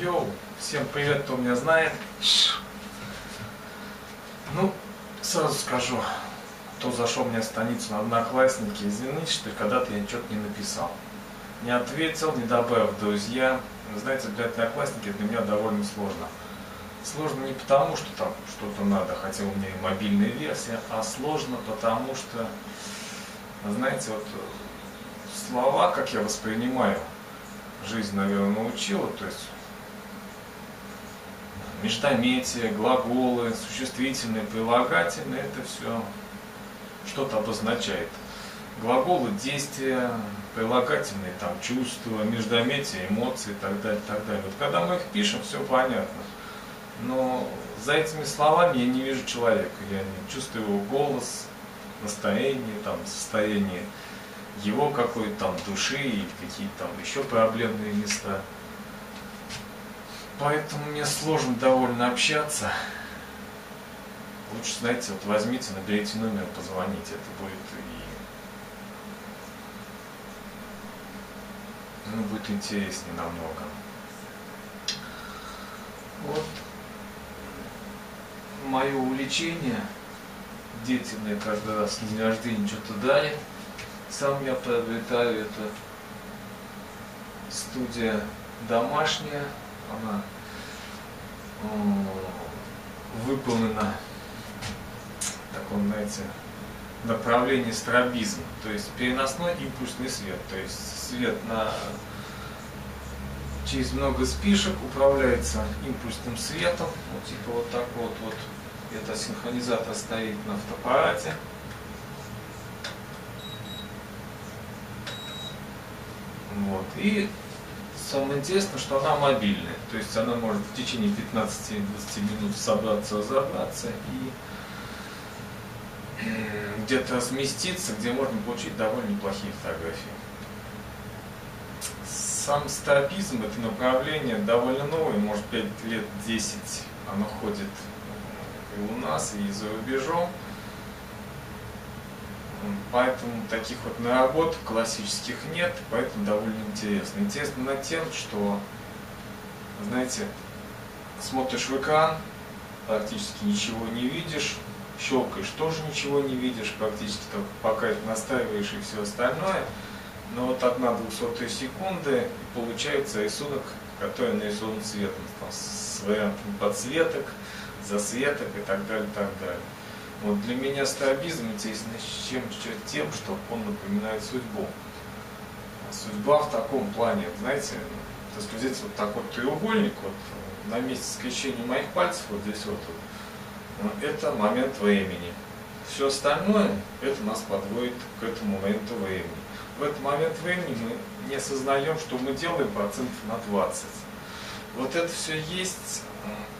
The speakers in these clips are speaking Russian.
Йоу, всем привет, кто меня знает. Ну, сразу скажу, кто зашел мне в станицу на одноклассники, извините, что когда-то я что-то не написал. Не ответил, не добавил друзья. Знаете, для одноклассники для меня довольно сложно. Сложно не потому, что там что-то надо, хотя у меня и мобильная версия, а сложно потому, что, знаете, вот слова, как я воспринимаю, жизнь, наверное, научила, то есть междометия, глаголы, существительные, прилагательные, это все что-то обозначает. Глаголы – действия, прилагательные – там чувства, междометия, эмоции и так далее, так далее. Вот когда мы их пишем, все понятно. Но за этими словами я не вижу человека, я не чувствую его голос, настроение, там, состояние его какой-то там души и какие-то там еще проблемные места. Поэтому мне сложно довольно общаться. Лучше, знаете, вот возьмите, наберите номер, позвоните, это будет и ну, будет интереснее намного. Вот мое увлечение, дети мне каждый раз с день рождения что-то дали, сам я приобретаю это студия домашняя, она выполнена в таком, знаете, направлении стробизм, то есть переносной импульсный свет, то есть свет на через много спишек управляется импульсным светом, вот типа вот так вот, вот это синхронизатор стоит на фотоаппарате, вот, и Самое интересное, что она мобильная, то есть она может в течение 15-20 минут собраться, разобраться и где-то разместиться, где можно получить довольно неплохие фотографии. Сам стабизм, это направление довольно новое, может 5 лет 10 оно ходит и у нас, и за рубежом. Поэтому таких вот наработок классических нет, поэтому довольно интересно. Интересно над тем, что, знаете, смотришь в экран, практически ничего не видишь, щелкаешь, тоже ничего не видишь, практически только пока это настраиваешь и все остальное. Но вот одна двухсотая секунды, и получается рисунок, который нарисован цветом, там, с вариантом подсветок, засветок и так далее, так далее. Вот для меня стабизм интересен чем, тем, что он напоминает судьбу. Судьба в таком плане, знаете, так сказать, вот такой треугольник, вот на месте скрещения моих пальцев, вот здесь вот, вот это момент времени. Все остальное, это нас подводит к этому моменту времени. В этот момент времени мы не осознаем, что мы делаем процентов на 20. Вот это все есть,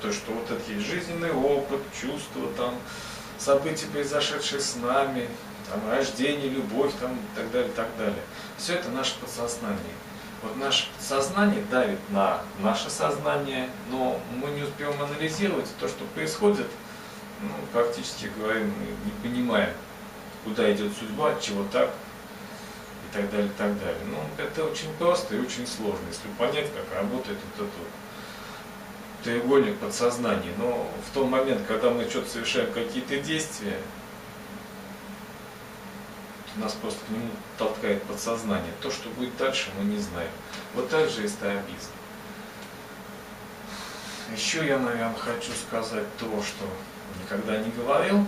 то, что вот это есть жизненный опыт, чувства там, события, произошедшие с нами, там, рождение, любовь там, и так далее, и так далее. Все это наше подсознание. Вот наше сознание давит на наше сознание, но мы не успеем анализировать то, что происходит, ну, практически говорим, мы не понимаем, куда идет судьба, чего так, и так далее, и так далее. Ну, это очень просто и очень сложно, если понять, как работает вот это треугольник подсознания, но в тот момент, когда мы что-то совершаем какие-то действия, нас просто к нему толкает подсознание. То, что будет дальше, мы не знаем. Вот так же и стабизм. Еще я, наверное, хочу сказать то, что никогда не говорил.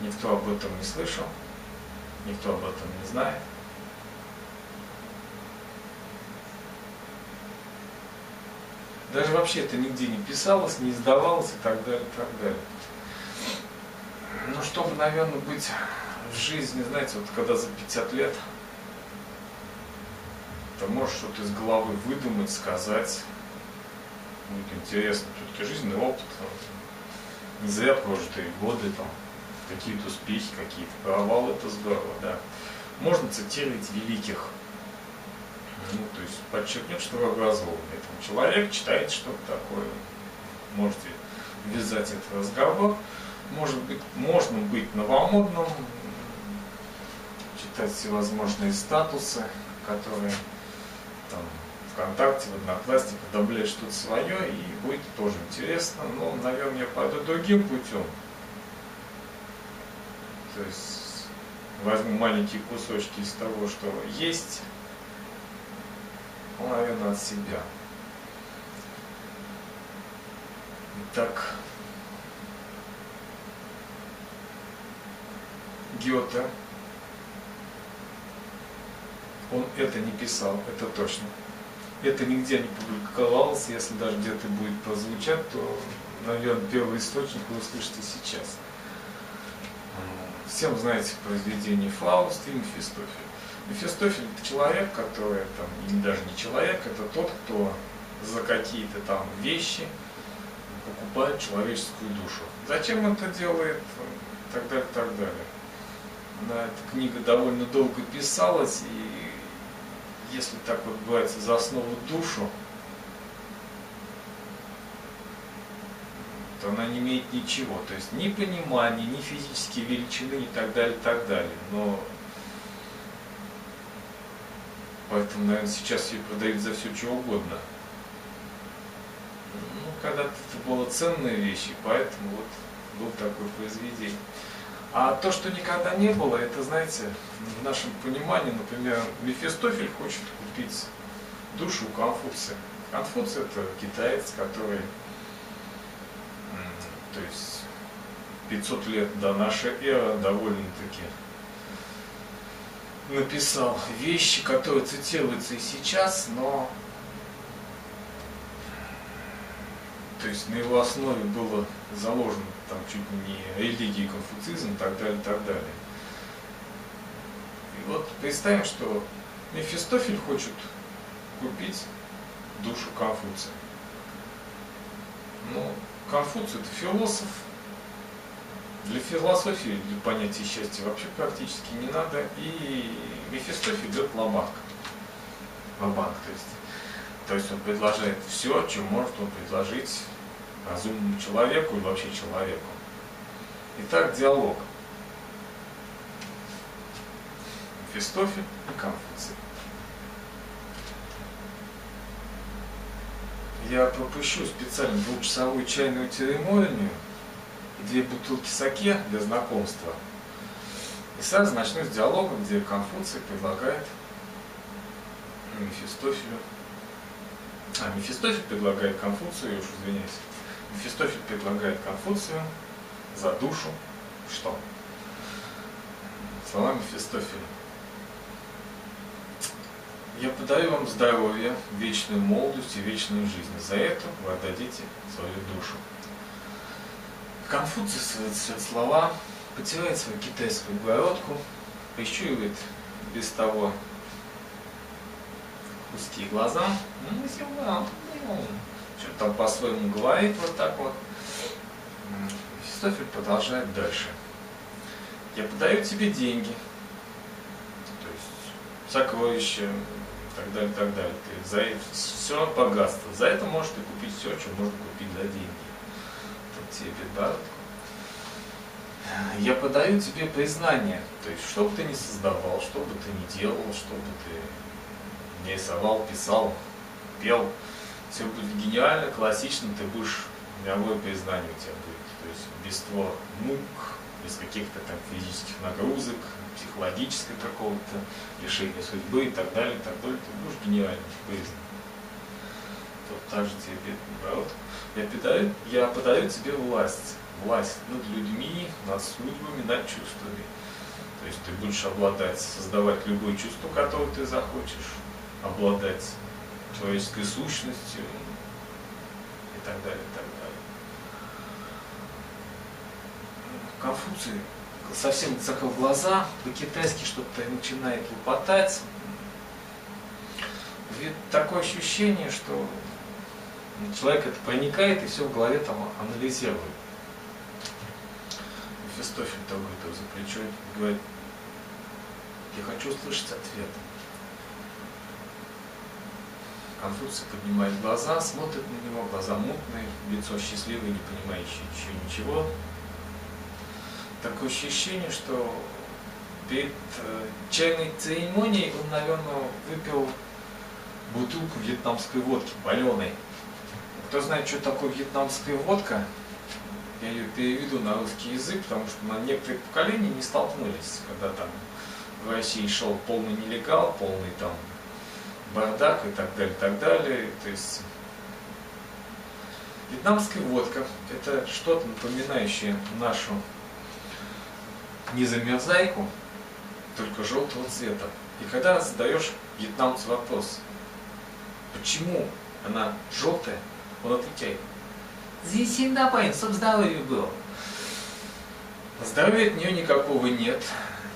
Никто об этом не слышал, никто об этом не знает. Даже вообще это нигде не писалось, не издавалось и так далее, и так далее. Ну, чтобы, наверное, быть в жизни, знаете, вот когда за 50 лет, ты можешь что-то из головы выдумать, сказать. Будет интересно. Все-таки жизненный опыт, не зря прожитые годы, там, какие-то успехи, какие-то провалы, это здорово, да. Можно цитировать великих ну, то есть подчеркнет, что вы образованный там, человек, читает что-то такое, можете ввязать этот разговор, может быть, можно быть новомодным, читать всевозможные статусы, которые там ВКонтакте, в Одноклассниках добавляют что-то свое, и будет тоже интересно. Но, наверное, я пойду другим путем. То есть возьму маленькие кусочки из того, что есть, ну, наверное, от себя. Итак, Гёте, он это не писал, это точно. Это нигде не публиковалось, если даже где-то будет прозвучать, то, наверное, первый источник вы услышите сейчас. Всем знаете произведение Фауст и Мефистофель. Мефистофель это человек, который, там, и даже не человек, это тот, кто за какие-то там вещи покупает человеческую душу. Зачем это делает? И так далее, так далее. Да, эта книга довольно долго писалась, и если так вот брать за основу душу, то она не имеет ничего. То есть ни понимания, ни физические величины и так далее, и так далее. Но поэтому, наверное, сейчас ее продают за все, что угодно. Ну, когда-то это была ценная вещь, и поэтому вот был такое произведение. А то, что никогда не было, это, знаете, в нашем понимании, например, Мефистофель хочет купить душу Конфуция. Конфуций это китаец, который, то есть 500 лет до нашей эры довольно-таки написал вещи, которые цитируются и сейчас, но то есть на его основе было заложено там чуть не религии, конфуцизм и так далее, и так далее. И вот представим, что Мефистофель хочет купить душу Конфуция. Ну, Конфуций это философ. Для философии, для понятия счастья вообще практически не надо. И Мефистофель идет ломанг. Ломанг, то есть. То есть он предложит все, чем может он предложить разумному человеку и вообще человеку. Итак, диалог. Мефистофель и Конфуций. Я пропущу специально двухчасовую чайную церемонию две бутылки саке для знакомства. И сразу начну с диалога, где Конфуций предлагает Мефистофелю. А, Мефистофель предлагает Конфуцию, я уж извиняюсь, Мефистофель предлагает Конфуцию за душу что? Слова Мефистофеля. Я подарю вам здоровье, вечную молодость и вечную жизнь. За это вы отдадите свою душу. Конфуций свои слова, потирает свою китайскую бородку, прищуривает без того узкие глаза. Ну, что-то там по-своему говорит вот так вот. Мефистофель продолжает дальше. Я подаю тебе деньги, то есть сокровища и так далее, и так далее. Ты за все богатство. За это можешь ты купить все, что можно купить за деньги. Тебе подбородку. Я подаю тебе признание, то есть что бы ты ни создавал, что бы ты ни делал, что бы ты рисовал, писал, пел, все будет гениально, классично, ты будешь, мировое признание у тебя будет. То есть без твор мук, без каких-то там физических нагрузок, психологического какого-то лишения судьбы и так далее, и так далее, ты будешь гениально признан. Вот так же тебе наоборот. Я, подарю, я подарю тебе власть. Власть над людьми, над судьбами, над чувствами. То есть ты будешь обладать, создавать любое чувство, которое ты захочешь, обладать человеческой сущностью и так далее, и так далее. Конфуций совсем закрыл глаза, по-китайски что-то начинает лопотать. Ведь такое ощущение, что человек это проникает и все в голове там анализирует. Фестофель того говорит за плечо и говорит, я хочу услышать ответ. Конфуций поднимает глаза, смотрит на него, глаза мутные, лицо счастливое, не понимающее еще ничего. Такое ощущение, что перед э, чайной церемонией он, наверное, выпил бутылку вьетнамской водки, валеной. Кто знает, что такое вьетнамская водка, я ее переведу на русский язык, потому что на некоторые поколения не столкнулись, когда там в России шел полный нелегал, полный там бардак и так далее, так далее. То есть вьетнамская водка – это что-то напоминающее нашу незамерзайку, только желтого цвета. И когда задаешь вьетнамцу вопрос, почему она желтая, он отвечает, поин, чтобы здоровье было. Здоровья от нее никакого нет.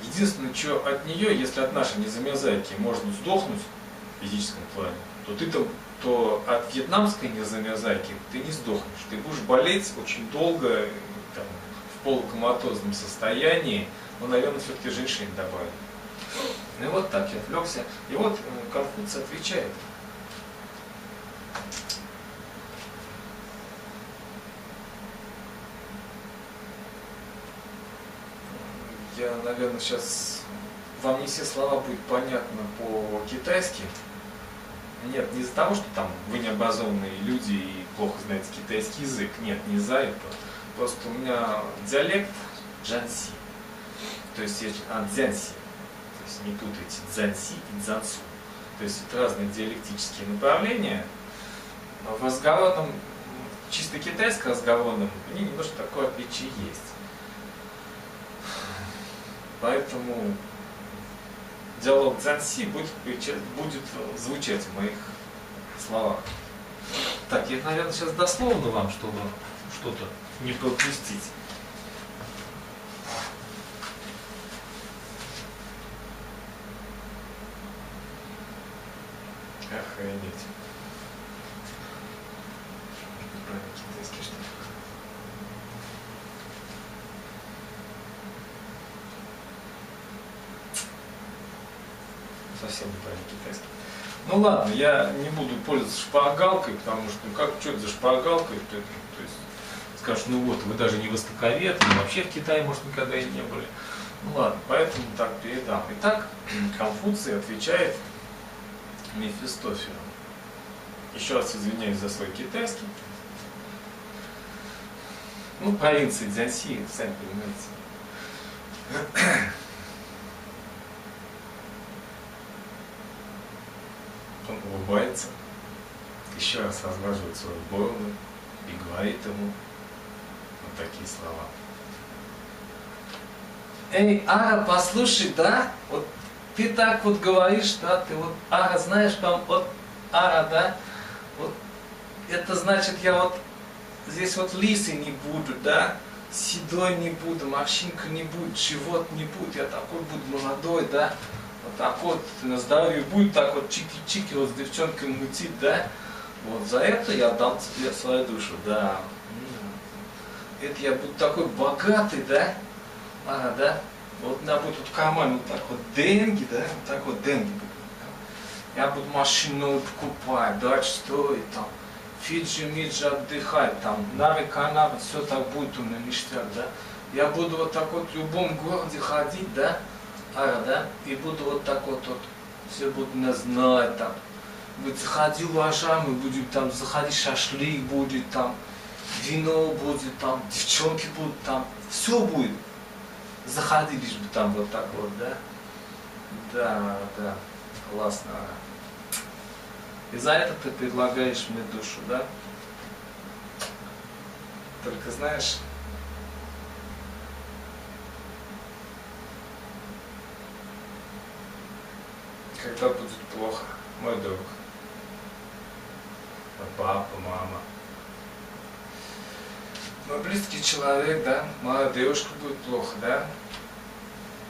Единственное, что от нее, если от нашей незамерзайки можно сдохнуть в физическом плане, то ты то, то от вьетнамской незамерзайки ты не сдохнешь. Ты будешь болеть очень долго, там, в полукоматозном состоянии, но, наверное, все-таки женщине добавили. Ну и вот так я отвлекся. И вот э, Конфуций отвечает. Я, наверное, сейчас вам не все слова будут понятны по-китайски. Нет, не из-за того, что там вы не образованные люди и плохо знаете китайский язык. Нет, не из-за этого. Просто у меня диалект джанси. То есть, а, дзянси есть не путайте дзанси и дзансу. То есть это разные диалектические направления. Но в разговорном, чисто китайском разговорном, они немножко такое отличие есть. Поэтому диалог дзанси будет, будет звучать в моих словах. Так, я, наверное, сейчас дословно вам, чтобы что-то не пропустить. Охренеть. Правильно, китайский что ли? Совсем неправильно китайский. Ну ладно, я не буду пользоваться шпаргалкой, потому что, ну как, что это за шпаргалка? Это, то есть, скажут, ну вот, вы даже не востоковед, вы вообще в Китае, может, никогда и не были. Ну ладно, поэтому так передам. Итак, Конфуций отвечает Мефистофелю. Еще раз извиняюсь за свой китайский. Ну, провинции Дзянси, сами понимаете. Он улыбается, еще раз разглаживает свою бороду и говорит ему вот такие слова. Эй, Ара, послушай, да? Вот ты так вот говоришь, да, ты вот ара, знаешь, там вот ара, да, вот это значит, я вот здесь вот лисы не буду, да, седой не буду, морщинка не будет, живот не будет, я такой буду молодой, да, вот так вот на здоровье будет, так вот чики-чики вот с девчонкой мутить, да, вот за это я дам тебе свою душу, да. Это я буду такой богатый, да, а, да, вот у меня будет вот карман вот так вот деньги, да, вот так вот деньги. Я буду машину покупать, дачу строить, там, Фиджи, Миджи отдыхать, там, Нави, Канавы, все так будет у меня ништяк, да. Я буду вот так вот в любом городе ходить, да, а, да, и буду вот так вот, вот все будут меня знать, там, будет заходил уважаемый, будем там заходить, шашлык будет, там, вино будет, там, девчонки будут, там, все будет заходи лишь бы там вот так вот, да? Да, да, классно. И за это ты предлагаешь мне душу, да? Только знаешь, когда будет плохо, мой друг, папа, мама, мой близкий человек, да, моя девушка будет плохо, да,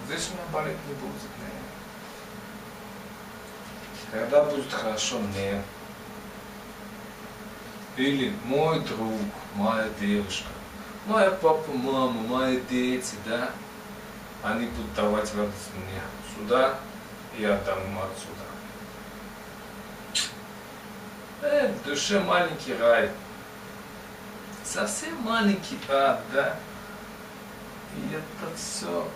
здесь у меня болеть не будет, не. Когда будет хорошо мне, или мой друг, моя девушка, моя папа, мама, мои дети, да, они будут давать радость мне. Сюда, я ему отсюда. Э, в душе маленький рай совсем маленький ад, да? И это все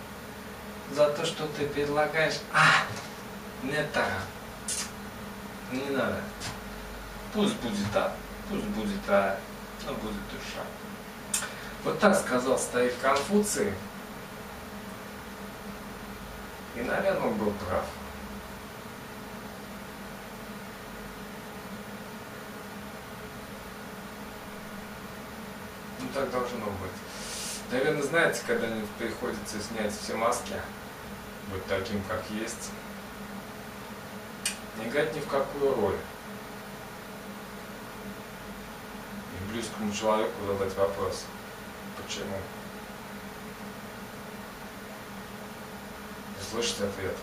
за то, что ты предлагаешь. А, не так. Не надо. Пусть будет так, пусть будет а, но будет душа. Вот так сказал старик Конфуций. И, наверное, он был прав. Ну так должно быть. Наверное, знаете, когда-нибудь приходится снять все маски, быть таким, как есть, не играть ни в какую роль. И близкому человеку задать вопрос, почему. И слышать ответ.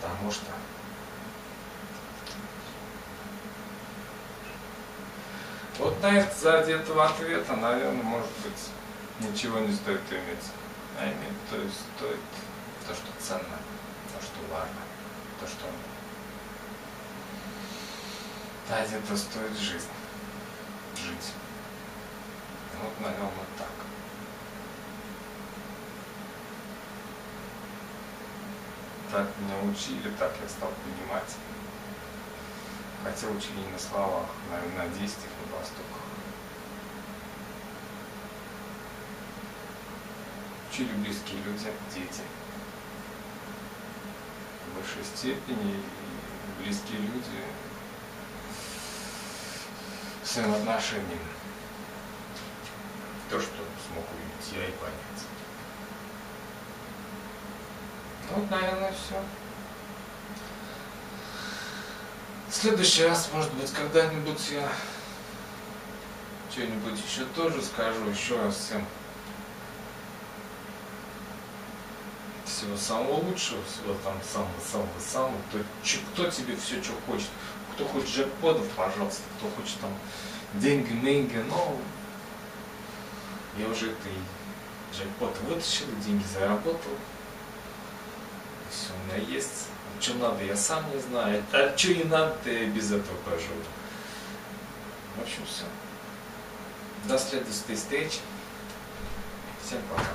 Потому что. Вот на это, сзади этого ответа, наверное, может быть, ничего не стоит иметь. А иметь, то есть стоит то, что ценно, то, что важно, то, что ради этого стоит жизнь. Жить. Вот, наверное, так. Так меня учили, так я стал понимать. Хотя учили не на словах, на, на действиях, на поступках. Учили близкие люди, дети. В большей степени близкие люди своим отношением. То, что смог увидеть я и понять. Ну, вот, наверное, все. Следующий раз, может быть, когда-нибудь я что-нибудь еще тоже скажу, еще раз всем. Всего самого лучшего, всего там самого-самого-самого, кто, кто тебе все, что хочет, кто хочет джекпотов, пожалуйста, кто хочет там деньги, меньги, но я уже это и джекпот вытащил, деньги заработал, все у меня есть. Что надо, я сам не знаю. А что не надо, я без этого проживу. В общем, все. До следующей встречи. Всем пока.